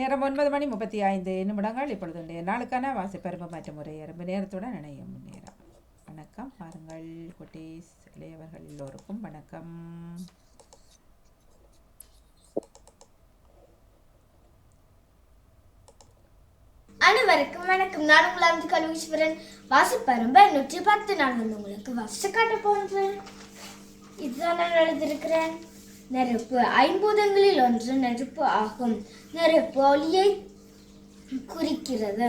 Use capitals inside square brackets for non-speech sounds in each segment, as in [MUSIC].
நேரம் ஒன்பது மணி முப்பத்தி ஐந்து நிமிடங்கள். இப்பொழுது இன்றைய நாளுக்கான வாசிப்பரும்பு மற்றும் முறையரம்பு நேரத்துடன் இணையும் நேரம் வணக்கம். பாருங்கள் குட்டீஸ் இளையவர்கள் எல்லோருக்கும் வணக்கம். அனைவருக்கும் வணக்கம். நான் உங்கள் அஞ்சு கல்வீஸ்வரன் வாசிப்பரும்ப நூற்றி பத்து நான் வந்து உங்களுக்கு வாசிச்சு காட்ட போன்றேன் இதுதான் நான் எழுதியிருக்கிறேன். நெருப்பு. ஐம்பூதங்களில் ஒன்று நெருப்பு ஆகும். நெருப்பு ஒளியை குறிக்கிறது.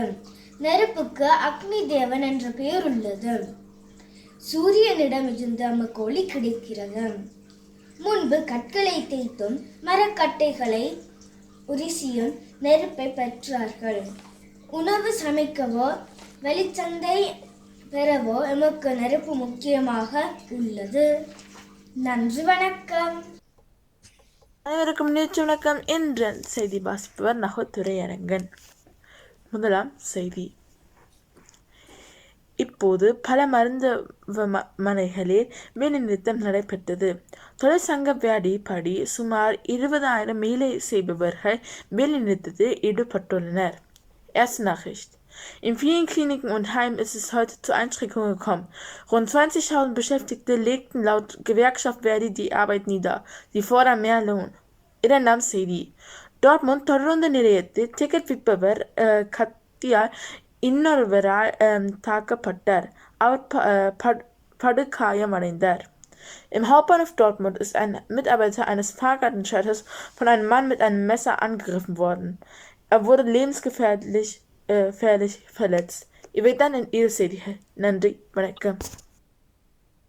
நெருப்புக்கு அக்னி தேவன் என்ற பெயர் உள்ளது. சூரியனிடம் இருந்து நமக்கு ஒளி கிடைக்கிறது. முன்பு கற்களை தேய்த்தும் மரக்கட்டைகளை உரிசியும் நெருப்பை பெற்றார்கள். உணவு சமைக்கவோ வெளிச்சந்தை பெறவோ எமக்கு நெருப்பு முக்கியமாக உள்ளது. நன்றி வணக்கம். அனைவருக்கும் நேற்று வணக்கம். என்ற செய்தி வாசிப்பவர் நகத்துறையரங்கன் முதலாம் செய்தி. இப்போது பல மருத்துவமனைகளில் வேலைநிறுத்தம் நடைபெற்றது. தொழிற்சங்க வியாடி படி சுமார் இருபதாயிரம் வேலை செய்பவர்கள் வேலைநிறுத்தத்தில் ஈடுபட்டுள்ளனர். S. Nagesh. In vielen Kliniken und Heimen ist es heute zu Einschränkungen gekommen. Rund 20.000 Beschäftigte legten laut Gewerkschaft Verdi die Arbeit nieder. Sie fordern mehr Lohn. இரண்டாம் செய்தி டாட்முண்ட் தொடர்ந்து நிலையத்தில் டிக்கெட் விற்பவர் அஹ், கத்தியால் இன்னொருவரால் அஹ், தாக்கப்பட்டார் அவர் ப- அஹ், படு- படுகாயமடைந்தார் Im Hauptbahnhof Dortmund ist ein Mitarbeiter eines Fahrgartenschalters von einem Mann mit einem Messer angegriffen worden. Er wurde lebensgefährlich äh, gefährlich verletzt. Ihr werdet dann in Ilse Nandri வணக்கம்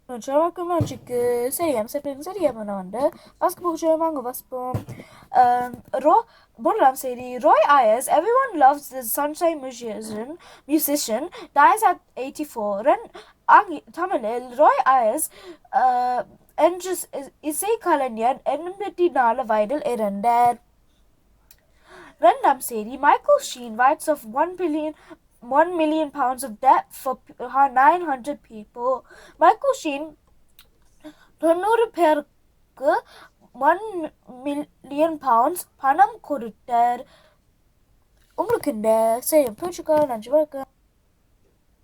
Javakumajiக்கு சரி அம்சத்துக்கு சரி அவனை வந்து வாஸ்கு வாங்க வாசிப்போம் ரோ முதலாம் சரி Roy is every one loves the sunshine musician musician dies at 84 ரன் ஆங்கி தமிழில் ராய் ஐஎஸ் என்று இசை கலைஞர் எண்பத்தி நாலு வயதில் இறந்தார். Random Sadie, Michael Sheen writes of 1 billion, 1 million pounds of debt for p- uh, 900 people. Michael Sheen, தொண்ணூறு பேருக்கு ஒன் மில்லியன் பவுண்ட்ஸ் பணம் கொடுத்தார். உங்களுக்கு இந்த சரி பிடிச்சிக்கோ நன்றி வணக்கம்.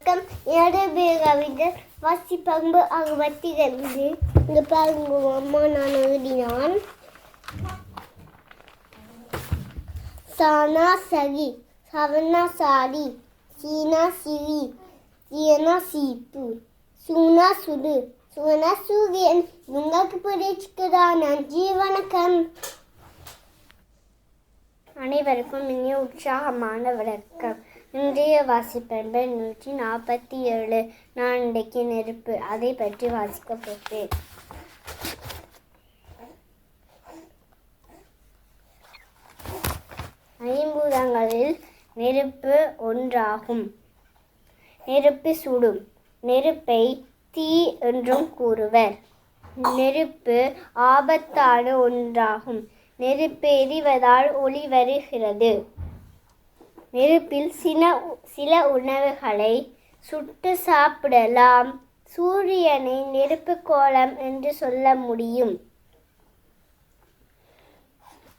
வணக்கம். என்னோட பேர் கவிஞர் வாசிப்பம்பு அறுபத்தி ரெண்டு. இங்கே பாருங்க உங்க அம்மா நான் எழுதினான். சானா சரி சவனா சாரி சீனா சிரி சீனா சீப்பு சூனா சுடு சுவனா சூரியன் உங்களுக்கு பிடிச்சிக்கிறா நன்றி வணக்கம் அனைவருக்கும் இனிய உற்சாகமான வணக்கம். இன்றைய வாசிப்பென்பர் நூற்றி நாற்பத்தி ஏழு. நான் இன்றைக்கு நெருப்பு. அதை பற்றி வாசிக்க போகிறேன். ஐம்பூதங்களில் நெருப்பு ஒன்றாகும். நெருப்பு சுடும். நெருப்பை தீ என்றும் கூறுவர். நெருப்பு ஆபத்தான ஒன்றாகும். நெருப்பு எரிவதால் ஒளி வருகிறது. நெருப்பில் சில சில உணவுகளை சுட்டு சாப்பிடலாம். சூரியனை நெருப்பு கோலம் என்று சொல்ல முடியும்.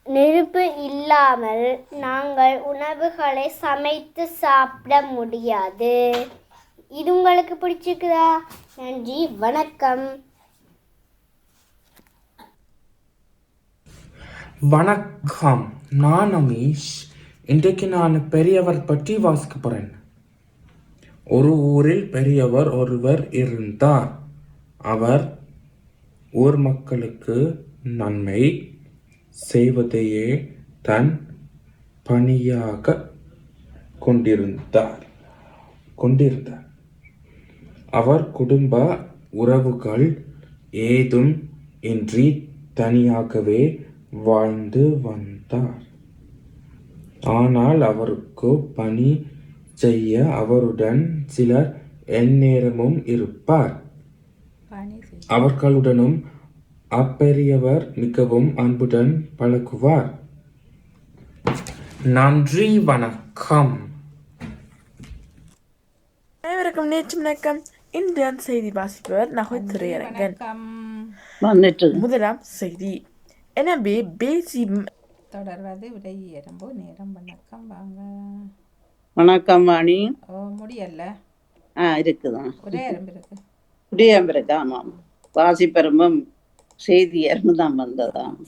நெருப்பு இல்லாமல் நாங்கள் உணவுகளை சமைத்து சாப்பிட முடியாது. இது உங்களுக்கு பிடிச்சிருக்குதா? நன்றி வணக்கம். வணக்கம் நான் அமீஷ். இன்றைக்கு நான் பெரியவர் பற்றி வாசிக்க போறேன். ஒரு ஊரில் பெரியவர் ஒருவர் இருந்தார். அவர் ஊர் மக்களுக்கு நன்மை செய்வதையே தன் பணியாக கொண்டிருந்தார். கொண்டிருந்தார். அவர் குடும்ப உறவுகள் ஏதும் இன்றி தனியாகவே வாழ்ந்து வந்தார். ஆனால் அவருக்கு பணி செய்ய அவருடன் சிலர் எந்நேரமும் இருப்பார். அவர்களுடனும் அப்பெரியவர் மிகவும் அன்புடன் பழகுவார். நன்றி வணக்கம். அனைவருக்கும் நேற்று வணக்கம். இந்தியன் செய்தி வாசிப்பவர் வணக்கம். வந்துட்டு முதலாம் செய்தி. எனவே பேசி தொடர்வது விடை எறும்பு நேரம் வணக்கம் வாங்க. வணக்கம் வாணி. ஓ முடியல. ஆ இருக்குதான். ஒரே எறும்பு இருக்கு. குடியம்பருக்கு ஆமாம். வாசிப்பெரும்பும் செய்தி தான் வந்ததாம்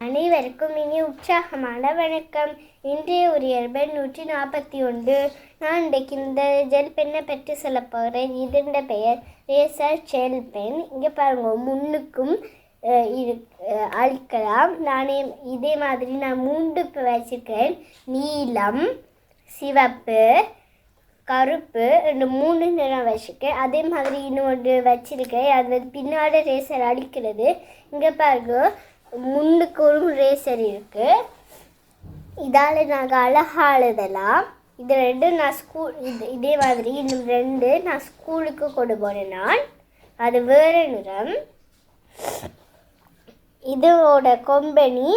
அனைவருக்கும் இனி உற்சாகமான வணக்கம். இன்றைய உரியர்பன் நூற்றி நாற்பத்தி ஒன்று. நான் இன்றைக்கு இந்த ஜெல் பெண்ணை பற்றி சொல்ல போகிறேன் இதன் பெயர் ரேசர் ஜெல் பென் இங்கே பாருங்க முன்னுக்கும் அஹ், இரு அழிக்கலாம். நானே இதே மாதிரி நான் மூன்று இப்ப வச்சிருக்கேன் நீலம் சிவப்பு கருப்பு ரெண்டு மூணு நிறம் வச்சுருக்கேன். அதே மாதிரி இன்னொன்று வச்சுருக்கேன். அது வந்து பின்னாடி ரேசர் அடிக்கிறது. இங்கே பாருங்க முன்னுக்கு ஒரு ரேசர் இருக்குது இதால் நாங்கள் அழகாக எழுதலாம் இது ரெண்டு நான் ஸ்கூல் இது இதே மாதிரி இன்னும் ரெண்டு நான் ஸ்கூலுக்கு கொண்டு போனேன் நான். அது வேறு நிறம். இதோட கொம்பனி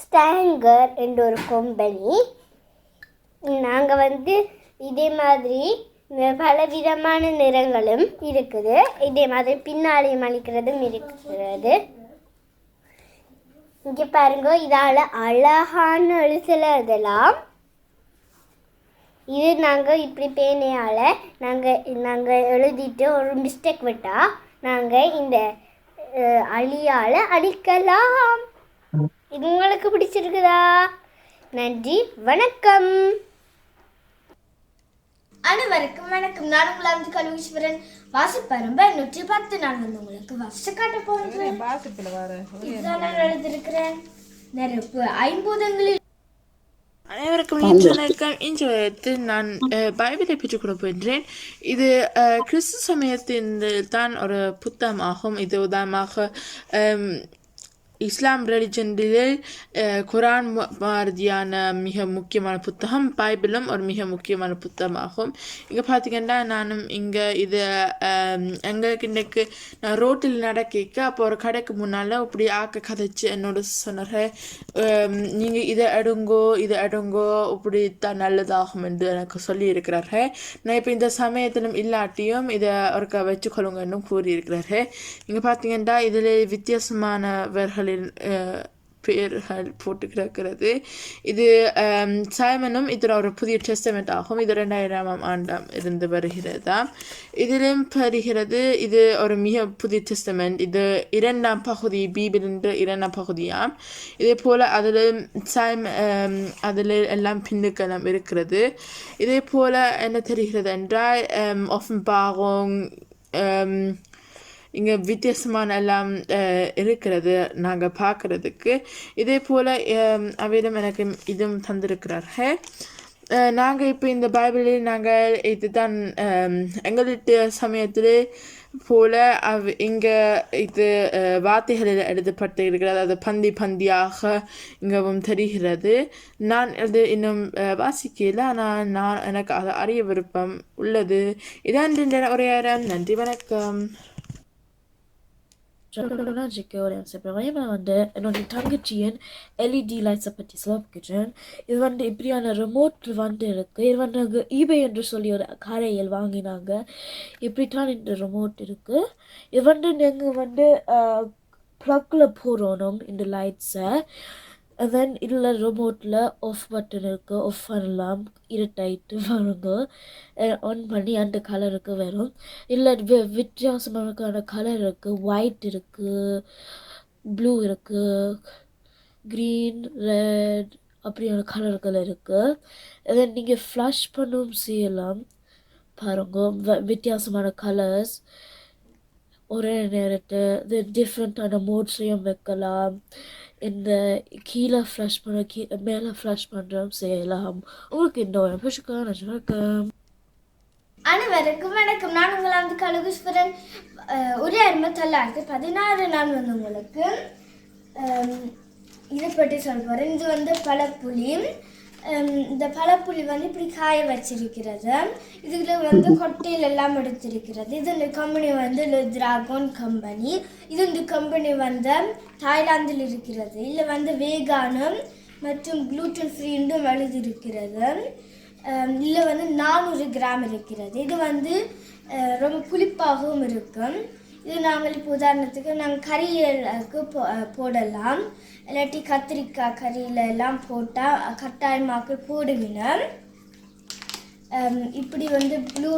ஸ்டாங்கர் என்ற ஒரு கொம்பனி நாங்கள் வந்து இதே மாதிரி பல விதமான நிறங்களும் இருக்குது. இதே மாதிரி பின்னாலையும் அளிக்கிறதும் இருக்கிறது. இங்கே பாருங்க இதால் அழகான எழுத்துல இதெல்லாம் இது நாங்கள் இப்படி பேனையால் நாங்கள் நாங்கள் எழுதிட்டு ஒரு மிஸ்டேக் விட்டால் நாங்கள் இந்த அழியால் அழிக்கலாம். இது உங்களுக்கு பிடிச்சிருக்குதா? நன்றி வணக்கம். அனைவருக்கும் வணக்கம். நான் உங்கள் அமிர்த கல்வீஸ்வரன். வாசிப்பரும்ப நூற்றி பத்து நான் வந்து உங்களுக்கு வச காட்ட போகிறேன் இதுதான் நான் எழுதியிருக்கிறேன். நெருப்பு ஐம்பூதங்களில். அனைவருக்கும் இனிய வணக்கம் இன்று நான் அஹ், பைபிளை பெற்றுக் கொடுக்கின்றேன் இது அஹ், கிறிஸ்து சமயத்தின் தான் ஒரு புத்தகமாகும். இது உதாரணமாக இஸ்லாம் ரிலிஜனிலே குரான் மாதிரியான மிக முக்கியமான புத்தகம் பைபிளும் ஒரு மிக முக்கியமான புத்தகமாகும். இங்கே பார்த்தீங்கன்னா நானும் இங்கே இது எங்களுக்கு இன்றைக்கு நான் ரோட்டில் நடக்க அப்போ ஒரு கடைக்கு முன்னால் இப்படி ஆக்க கதைச்சு என்னோட சொன்னார்கள் நீங்கள் இதை அடுங்கோ இதை அடுங்கோ இப்படி தான் நல்லதாகும் என்று எனக்கு சொல்லியிருக்கிறார்கள் நான் இப்போ இந்த சமயத்திலும் இல்லாட்டியும் இதை ஒருக்கா வச்சுக்கொள்ளுங்கன்னு கூறியிருக்கிறார்கள் இங்கே பார்த்தீங்கன்னா இதில் வித்தியாசமானவர்கள் அஹ், பேர்கள் போட்டு கிடக்கிறது இது சைமனும் இதில் ஒரு புதிய டெஸ்டமெண்ட் ஆகும். இது ரெண்டாயிரமாம் ஆண்டாம் இருந்து வருகிறதா? இதிலும் வருகிறது இது ஒரு மிக புதிய டெஸ்டமெண்ட் இது இரண்டாம் பகுதி பீபிளின் இரண்டாம் பகுதியாம். இதே போல் அதில் சைம் அதில் எல்லாம் பின்னுக்கெல்லாம் இருக்கிறது. இதே போல் என்ன தெரிகிறது என்றால் ஒஃபன்பாகும் இங்கே வித்தியாசமான எல்லாம் இருக்கிறது நாங்கள் பார்க்குறதுக்கு இதே போல் அவரிடம் எனக்கு இதுவும் தந்திருக்கிறார்கள் நாங்கள் இப்போ இந்த பைபிளில் நாங்கள் இதுதான் அஹ், எங்களுடைய சமயத்தில் போல அவ் இங்கே இது வார்த்தைகளில் எழுதப்பட்டு இருக்கிறது அது பந்தி பந்தியாக இங்கவும் தெரிகிறது. நான் அது இன்னும் வாசிக்கல. ஆனால் நான் எனக்கு அதை அறிய விருப்பம் உள்ளது. இதான் ஒரே நேரம் நன்றி வணக்கம். ஜிக்கு ஒரு செப்பரேட் வந்து என்னுடைய தங்கச்சியின் எல்இடி லைட்ஸை பற்றி சொல்லிக்கிறேன் இது வந்து இப்படியான ரிமோட் வந்து இருக்குது இது வந்து நாங்கள் ஈபே என்று சொல்லி ஒரு கடையில் வாங்கினாங்க இப்படித்தான் இந்த ரிமோட் இருக்குது இது வந்து நாங்கள் வந்து ப்ளக்கில் போடணும் இந்த லைட்ஸை and தென் இதில் ரிமோட்டில் ஆஃப் பட்டன் இருக்குது ஆஃப் பண்ணலாம் இருட்டாயிட்டு வருங்க ஆன் பண்ணி அந்த கலருக்கு வரும். இல்லை வி வித்தியாசமான கலர் இருக்குது ஒயிட் இருக்குது ப்ளூ இருக்குது க்ரீன் ரெட் அப்படியான கலர்கள் இருக்குது தென் நீங்கள் ஃப்ளஷ் பண்ணவும் செய்யலாம். பாருங்க வித்தியாசமான கலர்ஸ் ஒரே நேரத்தை டிஃப்ரெண்ட்டான மோட்ஸையும் வைக்கலாம். இந்த கீழே ஃப்ளஷ் பண்ண கீ மேலே ஃப்ளஷ் பண்ணுறோம் செய்யலாம். உங்களுக்கு இந்த ஒரு பிடிச்சிருக்கா வணக்கம். அனைவருக்கும் வணக்கம். நான் உங்கள் வந்து கழுகுஸ்வரன் ஒரு அருமை பதினாறு நான் வந்து உங்களுக்கு அஹ், இதை பற்றி சொல்ல போகிறேன் இது வந்து பழப்புளி அஹ், இந்த பழப்புளி வந்து இப்படி காய வச்சிருக்கிறது. இதில் வந்து கொட்டையில் எல்லாம் எடுத்திருக்கிறது. இது இந்த கம்பெனி வந்து லுத்ராகோன் கம்பெனி இது இந்த கம்பெனி வந்து தாய்லாந்தில் இருக்கிறது. இதில் வந்து வேகானும் மற்றும் க்ளூட்டன் ஃப்ரீண்டும் எழுதியிருக்கிறது. இதில் வந்து நானூறு கிராம் இருக்கிறது. இது வந்து ரொம்ப புளிப்பாகவும் இருக்கும். இது நாங்கள் இப்போ உதாரணத்துக்கு நாங்கள் கறியலுக்கு போ போடலாம். இல்லாட்டி கத்திரிக்காய் கறியில எல்லாம் போட்டால் கட்டாயமாக்கு போடுவினோம் இப்படி வந்து ப்ளூ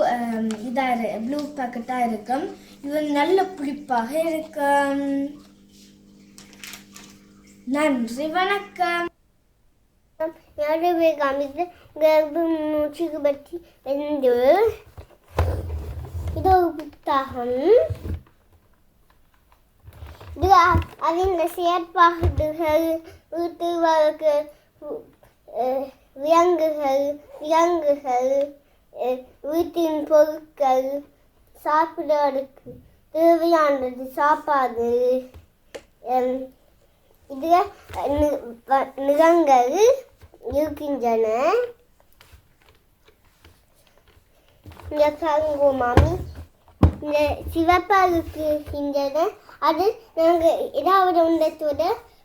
இதாக ப்ளூ பேக்கெட்டாக இருக்கும். இது நல்ல புளிப்பாக இருக்கும். நன்றி வணக்கம். யாருமே காமித்து கர்ப்பம் மூச்சுக்கு பற்றி என்று இது ஒரு புத்தகம். அவங்க செயற்பாடுகள் வீட்டு வழக்கு விலங்குகள் விலங்குகள் வீட்டின் பொருட்கள் சாப்பிடுவதற்கு தேவையானது சாப்பாடு இதில் நிறங்கள் இருக்கின்றன. இந்த கருங்கோ மாமி இந்த சிவப்பாக இருக்கின்றன அது நாங்கள் ஏதாவது ஒன்றத்தோட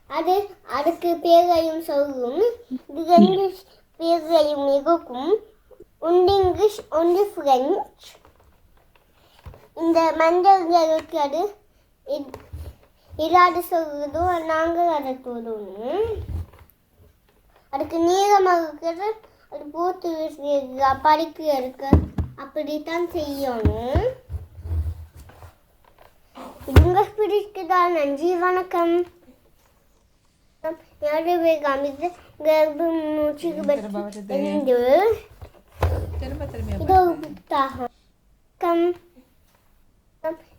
அது அதுக்கு பேரையும் சொல்லும் இது பேரையும் இருக்கும் ஒன்று இங்கிலீஷ் ஒன்று பிரெஞ்சு. இந்த மஞ்சள்களுக்கு அது இ- இல்லாத நாங்கள் அதை தோணும் அதுக்கு நீளமாக இருக்கிறது அது போட்டு படிக்க இருக்க. அப்படித்தான் செய்யணும். இதுங்க பிடிக்குதா நன்றி வணக்கம். யாருமே காமித்து கர்ப்பம் மூச்சுக்கு பற்றி இது ஒரு புத்தகம் வணக்கம்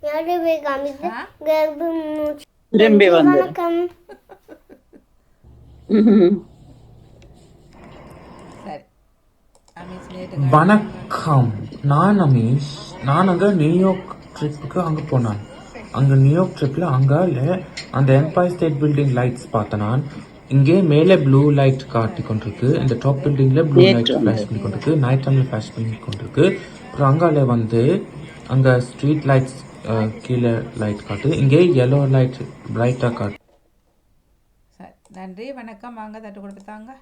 யாருமே காமித்து ஆ? கர்ப்பம் மூச்சு. திரும்பி வந்து. வணக்கம். சரி. அமீஸ் நேற்று வணக்கம். நான் அமீஷ். நான் அங்கே நியூயார்க் ட்ரிப்புக்கு அங்கே போனேன். அங்கே நியூயார்க் ட்ரிப்பில் அங்கால அந்த எம்பயர் ஸ்டேட் பில்டிங் லைட்ஸ் பார்த்தேன் நான். இங்கே மேலே ப்ளூ லைட் காட்டி கொண்டிருக்கு. இந்த டாப் பில்டிங்கில் ப்ளூ லைட் ஃப்ளாஷ் பண்ணி கொண்டிருக்கு. நைட் டைமில் ஃப்ளாஷ் பண்ணி கொண்டிருக்கு. அப்புறம் அங்கால வந்து அங்கே ஸ்ட்ரீட் லைட்ஸ் கீழே லைட் காட்டுது இங்கே yellow லைட் பிரைட்டாக காட்டு. சரி நன்றி வணக்கம். வாங்க தட்டு கொடுத்தாங்க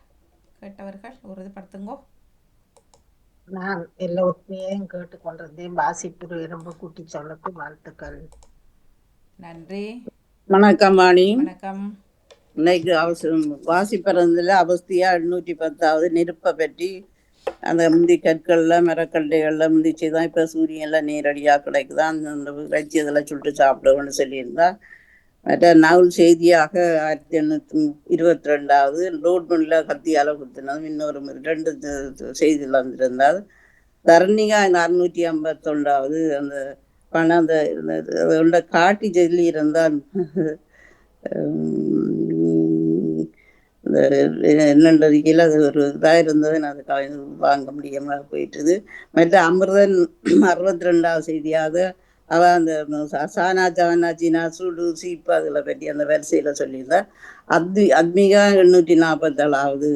கேட்டவர்கள் உறுதிப்படுத்துங்கோ நான் எல்லோருமையும் கேட்டுக்கொண்டிருந்தேன். வாசிப்பு எறும்பு குட்டி சொல்லுக்கு வாழ்த்துக்கள். நன்றி. வணக்கம் வாணி. வணக்கம். இன்னைக்கு அவசரம் வாசிப்பிறந்தில் அவஸ்தியா எண்ணூற்றி பத்தாவது நெருப்பை பற்றி அந்த முந்தி கற்கள்ல மரக்கட்டைகள்ல முந்திச்சு தான் இப்போ சூரியன்லாம் நேரடியாக கிடைக்குதான் அந்த வச்சு இதெல்லாம் சுட்டு சாப்பிடுவோம்னு சொல்லியிருந்தா மற்ற நவுல் செய்தியாக ஆயிரத்தி எண்ணூற்றி இருபத்தி ரெண்டாவது லோட்மன்ல கத்தியால் குத்தினதும் இன்னொரு ரெண்டு செய்தியில் வந்திருந்தால் தரணிகா அறுநூற்றி ஐம்பத்தொண்டாவது அந்த பணம் அந்த காட்டி ஜெல்லி இருந்தால் உம், இந்த என்னன்றது கீழே அது ஒரு இதாக இருந்தது. நான் அது வாங்க முடியாமல் போயிட்டுது. மற்ற அமிர்தன் அறுபத்தி ரெண்டாவது செய்தியாக அவ அந்த சானா ஜானா ஜீனா சுடு சீப்பு அதில் பற்றி அந்த வரிசையில் சொல்லியிருந்தா அத்மி அத்மிகா எண்ணூற்றி நாற்பத்தேழாவது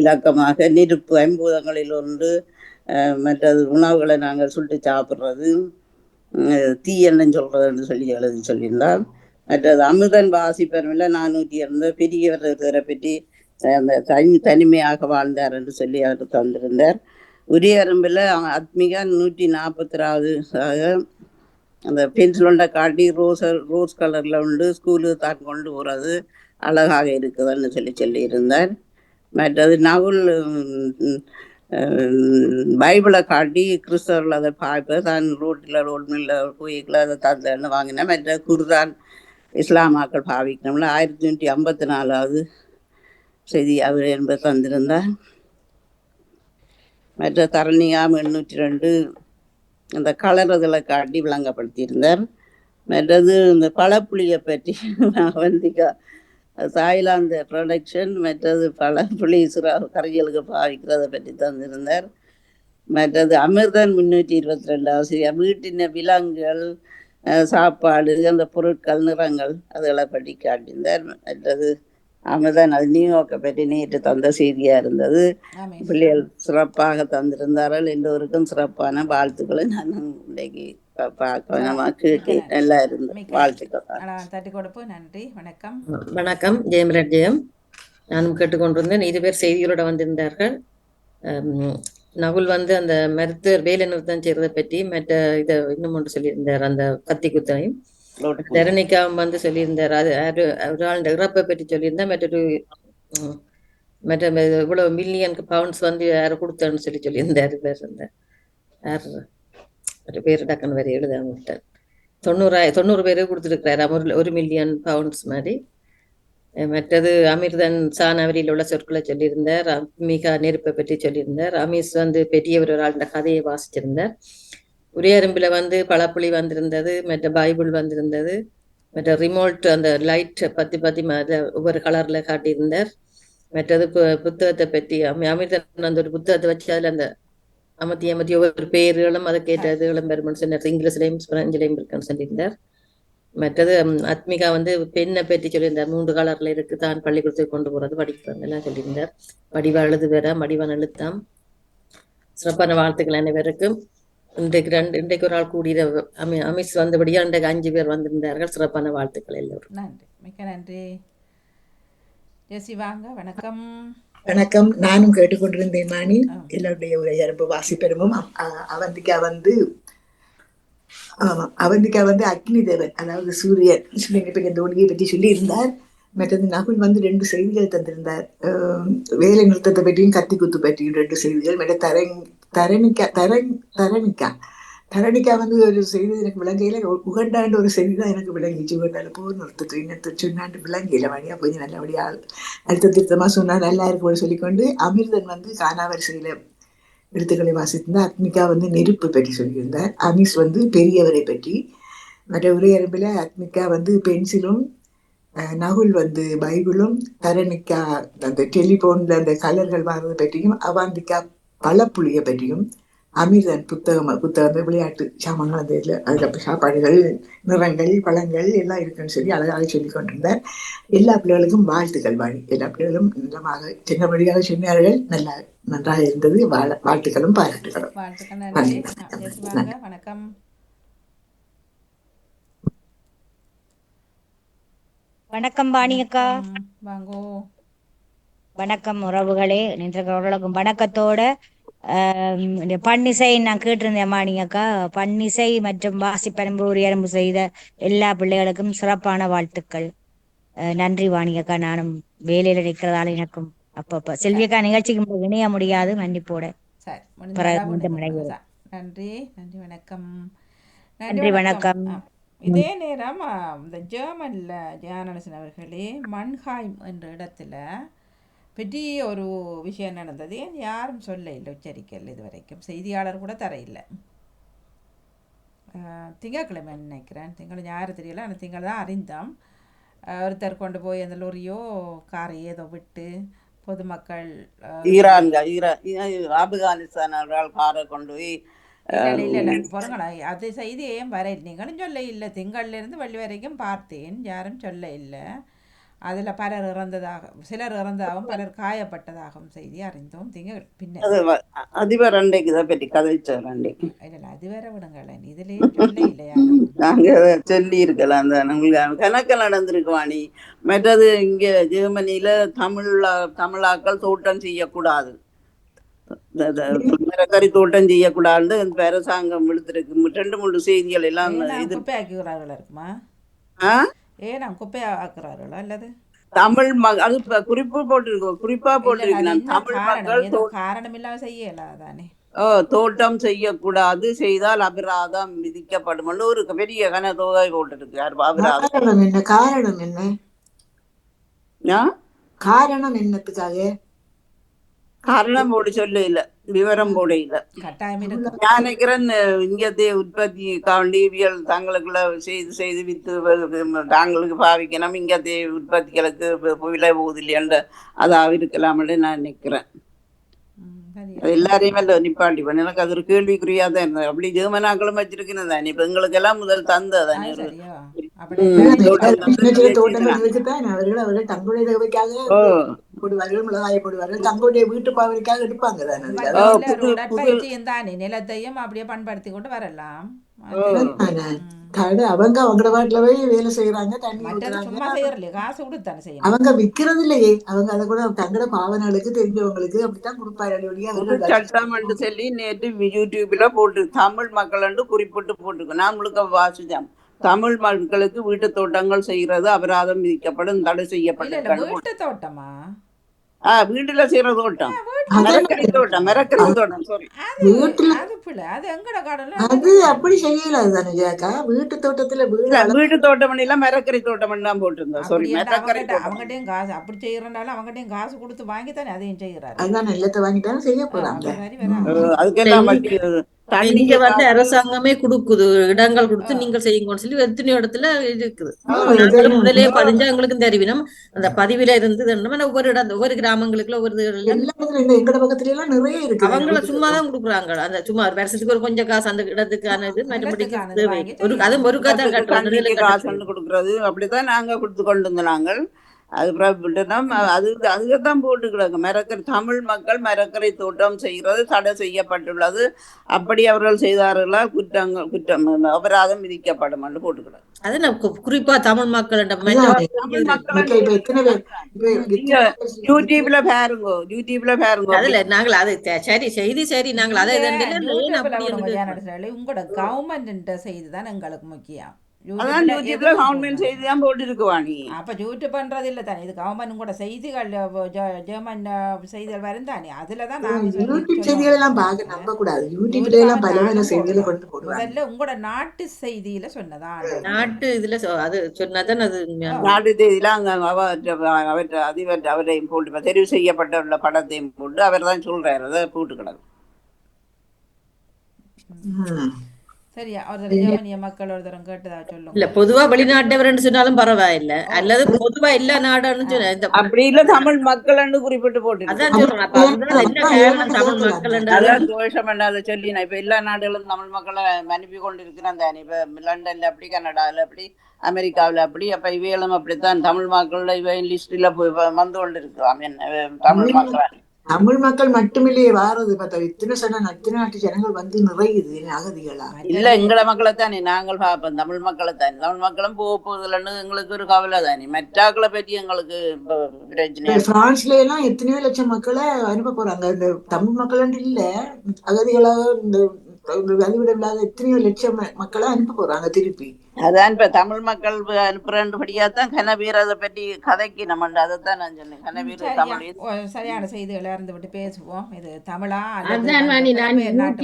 இலக்கமாக நெருப்பு ஐம்பூதங்களில் ஒன்று மற்றது உணவுகளை நாங்கள் சுட்டு சாப்பிட்றது தீயெண்ணம் சொல்கிறதுன்னு சொல்லி எழுதி சொல்லியிருந்தார். மற்றது அமிர்தன் வாசிப்பெருமில்ல நானூற்றி இருந்த பெரியவரை பற்றி அந்த தனி தனிமையாக வாழ்ந்தார் என்று சொல்லி அவர் தந்திருந்தார். உரிய அரும்பில் ஆத்மிகா நூற்றி நாற்பத்தி அந்த பென்சிலொண்டை காட்டி ரோஸ் ரோஸ் கலரில் உண்டு ஸ்கூலுக்கு தான் கொண்டு போகிறது அழகாக இருக்குதுன்னு சொல்லி சொல்லியிருந்தார். மற்றது நகுல் பைபிளை காட்டி கிறிஸ்தவர்கள் அதை பார்ப்ப தான் ரோட்டில் ரோட் மில்ல போய்க்குள்ள அதை தந்தேன்னு வாங்கினேன் மற்ற குர்தான் இஸ்லாமாக்கள் பாவிக்கணும்ல. ஆயிரத்தி நூற்றி ஐம்பத்தி நாலாவது செய்தி அவர் என்பது தந்திருந்தார். மற்ற தரணியாம் எண்ணூற்றி ரெண்டு அந்த கலர் இதில் காட்டி விளங்கப்படுத்தியிருந்தார். மற்றது இந்த பழப்புளியை பற்றி வந்திக்கா தாய்லாந்து ப்ரொடக்ஷன் மற்றது பழப்புளி சுறா கரைகளுக்கு பாவிக்கிறதை பற்றி தந்திருந்தார். மற்றது அமிர்தன் முன்னூற்றி இருபத்தி ரெண்டாவது சரியா வீட்டின விலங்குகள் சாப்பாடு அந்த பொருட்கள் நிறங்கள் அதுகளை பற்றி காட்டியிருந்தார். மற்றது அமிர்தன் அது நியூயார்க்கை பற்றி நேற்று தந்த செய்தியாக இருந்தது. பிள்ளைகள் சிறப்பாக தந்திருந்தார்கள். எல்லோருக்கும் சிறப்பான வாழ்த்துக்களை நான் இன்றைக்கு நல்லா தட்டி நன்றி. வணக்கம். வணக்கம். ஜெயம் ஜெயம் நானும் கேட்டுக்கொண்டிருந்தேன். இரு பேர் செய்திகளோட வந்திருந்தார்கள். நகுல் வந்து அந்த மருத்துவர் வேலை நிறுத்தம் செய்யறதை பற்றி மற்ற இதை இன்னும் ஒன்று சொல்லியிருந்தார் அந்த கத்தி குத்தையும் தரணிக்காவும் வந்து சொல்லியிருந்தார். அது ஒரு ஆளுடைய இறப்பை பற்றி சொல்லியிருந்தார் மற்றொரு மற்ற இவ்வளவு மில்லியன் பவுண்ட்ஸ் வந்து யாரு கொடுத்தான்னு சொல்லி சொல்லியிருந்தார். பேர் அந்த யார்? ஒரு பேர் டக்குன்னு வரை எழுத விட்டார் தொண்ணூறாயிரம் தொண்ணூறு பேரு கொடுத்துருக்கிறாரு. ஒரு ஒரு மில்லியன் பவுண்ட்ஸ் மாதிரி. மற்றது அமிர்தன் சானவரியில் உள்ள சொற்களை சொல்லியிருந்தார். மிக நெருப்பை பற்றி சொல்லியிருந்தார். அமீஸ் வந்து பெரியவர் ஒரு ஆளுடைய கதையை வாசிச்சிருந்தார். உரையரும்பில் வந்து பழப்புளி வந்திருந்தது மற்ற பைபிள் வந்திருந்தது மற்ற ரிமோட் அந்த லைட் பத்தி பத்தி மாதிரி ஒவ்வொரு கலர்ல காட்டியிருந்தார். மற்றது புத்தகத்தை பற்றி அமிர்தன் அந்த ஒரு புத்தகத்தை வச்சு அதில் அந்த அமத்தி அமத்தி ஒவ்வொரு பேர்களும் அதை கேட்டது விளம்பரம் சொன்னார். இங்கிலீஷ்லையும் பிரெஞ்சிலையும் இருக்குன்னு சொல்லியிருந்தார். மற்றது அத்மிகா வந்து பெண்ணை பற்றி சொல்லியிருந்தார். மூன்று கலர்ல இருக்கு. தான் பள்ளிக்கூடத்துக்கு கொண்டு போறது படிக்கிறாங்க எல்லாம் சொல்லியிருந்தார். வடிவா எழுது வேற வடிவான் எழுத்தாம் சிறப்பான வாழ்த்துக்கள் அனைவருக்கும். இன்றைக்கு ரெண்டு இன்றைக்கு ஒரு ஆள் கூடிய அமி அமிஷ் வந்தபடியா இன்றைக்கு அஞ்சு பேர் வந்திருந்தார்கள். சிறப்பான வாழ்த்துக்கள் எல்லோரும் நன்றி. மிக்க நன்றி. ஜெசி வாங்க வணக்கம். வணக்கம். நானும் கேட்டுக்கொண்டிருந்தேன் மாணி. ஆ. எல்லாருடைய உரையரம்பு வாசிப்பெருமும் அவந்திகா வந்து ஆமா அவந்திகா வந்து அக்னி தேவன் அதாவது சூரியன். சூரியனை பற்றி அந்த ஒளியை பற்றி சொல்லி இருந்தார் மற்றது நகுல் வந்து ரெண்டு செய்திகள் தந்திருந்தார். வேலை நிறுத்தத்தை பற்றியும் கத்தி குத்து பற்றியும் ரெண்டு செய்திகள் மற்ற தரண் தரணிக்கா தரண் தரணிக்கா. தரணிக்கா வந்து ஒரு செய்தி எனக்கு விளங்கையில உகண்டாண்டு ஒரு செய்தி தான் எனக்கு விளங்கிச்சு. உகண்டால போர் நிறுத்தத்து இன்னத்து சொன்னாண்டு விளங்கையில வழியா கொஞ்சம் நல்லபடியா அடுத்த திருத்தமா சொன்னா நல்லா இருக்கும்னு சொல்லிக்கொண்டு அமிர்தன் வந்து காணாவரிசையில எழுத்துக்களை வாசித்திருந்தார். அத்மிகா வந்து நெருப்பு பற்றி சொல்லியிருந்தார். அமிஷ் வந்து பெரியவரை பற்றி. மற்ற உரையரம்பில் அத்மிகா வந்து பென்சிலும் நகுல் வந்து பைபிளும் தரணிக்கா அந்த டெலிபோன்ல அந்த கலர்கள் வாங்குறது பற்றியும் அவாந்திகா பழப்புளியை பற்றியும் அமிர்தன் புத்தகம் புத்தகம் விளையாட்டு சாமான்கள் அந்த இதில் அதில் சாப்பாடுகள் நிறங்கள் பழங்கள் எல்லாம் இருக்குன்னு சொல்லி அழகாக சொல்லி கொண்டிருந்தார். எல்லா பிள்ளைகளுக்கும் வாழ்த்துக்கள் வாணி. எல்லா பிள்ளைகளும் நலமாக சின்னபடியாக சொன்னார்கள். நல்லா நன்றாக இருந்தது. வாழ்- வாழ்த்துக்களும் பாராட்டுகளும். வணக்கம். வணக்கம் பாணி அக்கா. வாங்கோ. வணக்கம் உறவுகளே. நின்ற வணக்கத்தோட பன்னிசை நான் கேட்டிருந்தேன் மாணி அக்கா பன்னிசை மற்றும் வாசிப்பரம்பு எறும்பு செய்த எல்லா பிள்ளைகளுக்கும் சிறப்பான வாழ்த்துக்கள். நன்றி வாணி அக்கா நானும் வேலையில நிற்கிறதால எனக்கும் அப்பப்ப. செல்வியக்கா நிகழ்ச்சிக்கு இணைய முடியாது. மன்னிப்போட. நன்றி. நன்றி வணக்கம். நன்றி வணக்கம். இதே நேரம் இந்த ஜெர்மனில் ஜெயானலசன் அவர்களே மன்ஹாய்ம் என்ற இடத்துல பெரிய ஒரு விஷயம் நடந்தது? ஏன் யாரும் சொல்ல இல்லை உச்சரிக்கல இது வரைக்கும் செய்தியாளர் கூட தர இல்லை திங்கக்கிழமை நினைக்கிறேன்? திங்கள் யாரும் தெரியல. ஆனால் திங்கள் தான் அறிந்தோம். ஒருத்தர் கொண்டு போய் அந்த லொரியோ காரை ஏதோ விட்டு பொதுமக்கள் ஈரான் ஆப்கானிஸ்தான் காரை கொண்டு போய் இல்லை இல்லை அது செய்தி ஏன் வர நீங்களும் சொல்ல இல்லை. திங்கள்லேருந்து வெள்ளி வரைக்கும் பார்த்தேன். யாரும் சொல்ல இல்லை. அதில் பலர் இறந்ததாக சிலர் இறந்ததாகவும் பலர் காயப்பட்டதாகவும் செய்தி அறிந்தோம். திங்கள் பின்ன. அது வ- அதிபர் அண்டைக்கு இதை பற்றி கதைச்சார் அண்டைக்கு இல்லை இல்லை அது வேற விடுங்களேன். இதுலேயும் சொல்ல இல்லை யாரும் நாங்க அதை சொல்லி இருக்கலாம் தான் உங்களுக்கு கணக்கில் நடந்திருக்கு வாணி. மற்றது இங்க ஜெர்மனியில தமிழ் தமிழாக்கள் தோட்டம் செய்யக்கூடாது. மரக்கறி தோட்டம் செய்யக்கூடாதுன்னு அரசாங்கம் விழுத்திருக்கு ரெண்டு மூணு செய்திகள் எல்லாம் இது இருக்குமா? ஆ? ஏன்னா குப்பை ஆக்குறார்களா அல்லது? தமிழ் ம அது குறிப்பு போட்டிருக்கோம். குறிப்பா என்ன தமிழ் காரணம்? மக்கள் காரணம் இல்லாமல் செய்யலாம் தானே ஓ, தோட்டம் செய்யக்கூடாது. செய்தால் அபராதம் விதிக்கப்படும். ஒரு பெரிய கன தொகை போட்டிருக்கு. யார் அபராதம் காரணம் என்ன? காரணம் என்ன? ஆ? காரணம் என்னத்துக்காக? காரணம் போட சொல்ல இல்ல. விவரம் போட இல்ல கட்டாயம் இருக்கும் நான் நினைக்கிறேன் இங்கத்தே உற்பத்தி காண்டிவியல் தங்களுக்குள்ள செய்து செய்து வித்து தாங்களுக்கு பாவிக்கணும். இங்கத்தே உற்பத்திகளுக்கு விலை போகுது இல்லையாண்ட அதாக இருக்கலாம்னு நான் நினைக்கிறேன். எல்லாரையும் அல்ல நிப்பாட்டி பண்ண எனக்கு அது ஒரு கேள்விக்குறியா தான் இருந்தது. அப்படி ஜெர்மனாக்களும் வச்சிருக்கணும் தானே. இப்ப எங்களுக்கு எல்லாம் முதல் தந்ததானே சின்ன சின்ன தோட்டங்கள் இருக்குதான் அவர்கள் அவர்கள் தங்களுடைய தேவைக்காக போடுவார்கள் மிளகாயை போடுவார்கள் தங்களுடைய வீட்டு பாவனைக்காக எடுப்பாங்க நிலத்தையும் அப்படியே பண்படுத்தி கொண்டு வரலாம். அவங்க அவங்களோட வாட்டில போய் வேலை செய்யறாங்க தண்ணி அவங்க விக்கிறது இல்லையே. அவங்க அதை கூட தங்கட பாவனாளுக்கு தெரிஞ்சவங்களுக்கு அப்படித்தான் கொடுப்பாரு சட்டம் என்று சொல்லி நேற்று யூடியூப்ல போட்டு தமிழ் மக்கள் குறிப்பிட்டு போட்டுருக்கு நான் முழுக்க வாசிச்சேன். தமிழ் மக்களுக்கு வீட்டு தோட்டங்கள் செய்யறது அபராதம் விதிக்கப்படும் தடை செய்யப்பட்டிருக்காங்க வீட்டு தோட்டமா? ஆ வீட்டுல செய்யற தோட்டம். மரக்கறி தோட்டம் மரக்கறி தோட்டம் சாரி அது வீட்டுல எங்கட கடல அது அப்படி ஜாக்கா வீட்டு தோட்டத்துல வீட்டு தோட்டம் எல்லாம் மரக்கறி தோட்டம் தான் போட்டிருந்தோம். சாரி அப்படி மரக்கறி காசு அப்படி செய்யறனால அவங்ககிட்டயும் காசு கொடுத்து வாங்கித்தானே அதையும் செய்யறாரு. அதான் வாங்கிட்டாலும் செய்ய போறாங்க. அதுக்கெல்லாம் நீங்க வந்து காசு அரசாங்கமே கொடுக்குது. இடங்கள் கொடுத்து நீங்கள் செய்யுங்கன்னு சொல்லி எத்தனையோ இடத்துல இருக்குது. முதலே பதிஞ்சா எங்களுக்கும் தெரிவினம். அந்த பதிவில இருந்து ஒவ்வொரு இடம் ஒவ்வொரு கிராமங்களுக்குள்ள ஒவ்வொரு எல்லாம். நிறைய இருக்கு அவங்கள சும்மா தான் கொடுக்குறாங்க. அந்த சும்மா ஒரு வருஷத்துக்கு ஒரு கொஞ்சம் காசு அந்த இடத்துக்கான இது வாங்கி ஒரு அது ஒரு காசுன்னு கொடுக்கறது. அப்படித்தான் நாங்க கொடுத்து கொண்டு நாங்கள். அது அப்புறம் விட்டுட்டோம். அது அதுதான் போட்டுக்கிறாங்க. மரக்கறி தமிழ் மக்கள் மரக்கறி தோட்டம் செய்கிறது தடை செய்யப்பட்டுள்ளது. அப்படி அவர்கள் செய்தார்களா? குற்றங்கள் குற்றம் அபராதம் விதிக்கப்படும் என்று போட்டுக்கிறாங்க. அது குறிப்பா தமிழ் மக்கள் யூடியூப்ல பாருங்க யூடியூப்ல பாருங்க. அதுல நாங்கள் அது சரி செய்தி சரி நாங்கள் அதை உங்களோட கவர்மெண்ட் செய்தி தான் எங்களுக்கு முக்கியம். அதான் யூடியூப்ல கவர்மெண்ட். செய்தி தான் போட்டுருக்குவா நீ அப்ப யூடியூப் பண்றது இல்ல தானே இது கவர்மெண்ட் கூட செய்திகள் ஜெர்மன் செய்திகள் வரும் தானே அதுல தான் யூடியூப் செய்திகள் எல்லாம் பார்க்க நம்ப கூடாது யூடியூப்ல எல்லாம் பல பல செய்திகளை கொண்டு போடுவாங்க முதல்ல உங்களோட நாட்டு செய்தியில சொன்னதான் நாட்டு இதுல சொ- அது சொன்னாதான் அது உண்மையான நாட்டு தேதியில அங்க அவற்றை அவற்றை அதிபர் அவரையும் போட்டு தெரிவு செய்யப்பட்ட உள்ள படத்தையும் போட்டு அவர் தான் சொல்றாரு அதை போட்டுக்கிறாங்க ம். சரியா? ஒரு ஜெர்மனிய மக்கள் ஒரு தரம் கேட்டதா இல்ல சொல்லுங்க பொதுவா வெளிநாட்டவர்னு சொன்னாலும் பரவாயில்ல. அல்லது பொதுவா எல்லா நாடுன்னு சொன்ன இந்த அப்படி இல்ல தமிழ் மக்கள்னு குறிப்பிட்டு போட்டு அதான் சொல்றேன். அப்ப அதுதான் என்ன காரணம்? தமிழ் மக்கள் அதான் தோஷம் அதை சொல்லி நான் இப்ப எல்லா நாடுகளும் தமிழ் மக்களை அனுப்பி கொண்டு இருக்கிறேன் தானே. இப்ப லண்டன்ல அப்படி கனடால அப்படி அமெரிக்காவுல அப்படி அப்ப இவைகளும் அப்படித்தான். தமிழ் மக்கள் இவ லிஸ்ட்ல போய் வ- வந்து கொண்டு இருக்கிறான் என்ன தமிழ் மக்கள். தமிழ் மக்கள் மட்டுமில்லையே வாரது பார்த்தா இத்தனை சன இத்தனை நாட்டு ஜனங்கள் வந்து நிறையுது அகதிகளா? இல்ல எங்களை மக்களை தானே நாங்கள் பார்ப்போம் தமிழ் மக்களை தானே. தமிழ் மக்களும் போக போகுதுலன்னு எங்களுக்கு ஒரு கவலை தானே. மற்றாக்களை பற்றி எங்களுக்கு பிரச்சனை பிரான்ஸ்ல எல்லாம் எத்தனையோ லட்சம் மக்களை அனுப்ப போறாங்க. இந்த தமிழ் மக்கள் இல்ல அகதிகளாக இந்த வழிவிட இல்லாத எத்தனையோ லட்சம் மக்களை அனுப்ப போறாங்க திருப்பி. அதான் இப்ப தமிழ் மக்கள் அனுப்புறபடியாத்தான் கனவீர் அதை பற்றி கதைக்கு நம்ம அதைத்தான் நான் சொன்னேன். கனவீர் தமிழ் சரியான செய்திகளை இருந்து விட்டு பேசுவோம். இது தமிழா அல்லது நாட்டு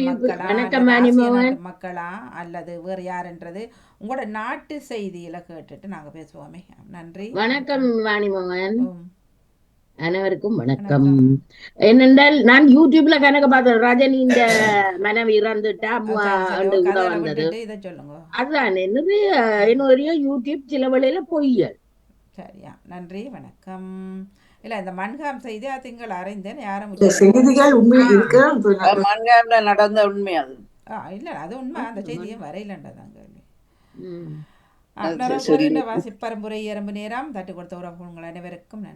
மக்களா அல்லது வேறு யாருன்றது உங்களோட நாட்டு செய்தியில கேட்டுட்டு நாங்க பேசுவோமே. நன்றி. வணக்கம் வாணிமோகன். அனைவருக்கும் வணக்கம். என்னென்றால் நான் யூடியூப்ல கணக்கு பார்த்தேன் ரஜினி இந்த [COUGHS] மனைவி இறந்துட்டா கூட வந்தது. விட்டுட்டு இதை சொல்லுங்க. அதுதான் என்னது என்னுடைய யூடியூப் சில வழியில பொய்யல். சரியா நன்றி வணக்கம். இல்ல இந்த மண்காம் செய்தி அது திங்கள் அறிந்தேன் யாரும் செய்திகள் உண்மையா இருக்க? மண்காம்ல நடந்த உண்மை அது. ஆ, இல்ல அது உண்மை. அந்த நிறைய சரி. பேர் வாசிப்பரம்புரை எறும்பு நேரம். தட்டு கொடுத்த உறவுகள் உங்கள் அனைவருக்கும் நன்றி.